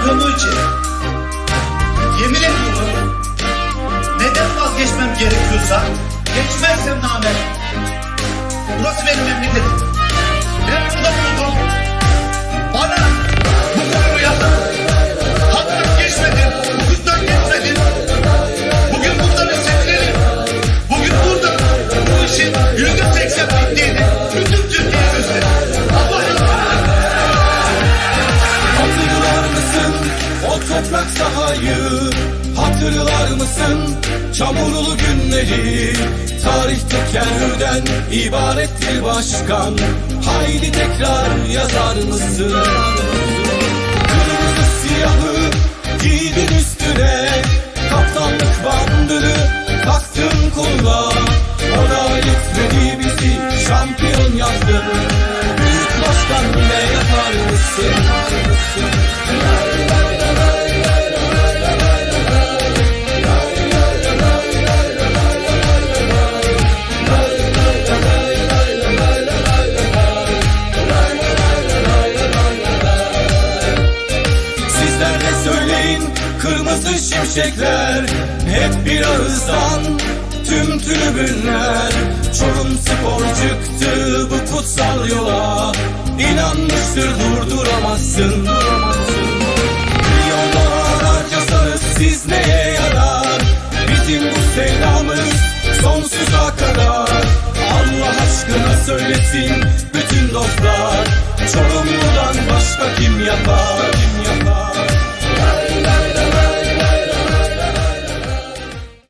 şampiyonluğu için. Yemin ediyorum neden vazgeçmem gerekiyorsa geçmezsem namer. Hatırlar mısın? Çamurlu günleri Tarih tekerrürden ibarettir başkan. Haydi tekrar yazar mısın? Kırmızı siyahı giydin üstüne. Kaptanlık bandını taktın koluna. O da yetmedi bizi şampiyon yaptın Büyük başkan kırmızı şimşekler Hep bir ağızdan tüm tribünler. Çorum spor çıktı bu kutsal yola İnanmıştır durduramazsın. Milyonlar harcasanız siz neye yarar? Bizim bu sevdamız sonsuza kadar. Allah aşkına söylesin bütün dostlar Çorumlu'dan başka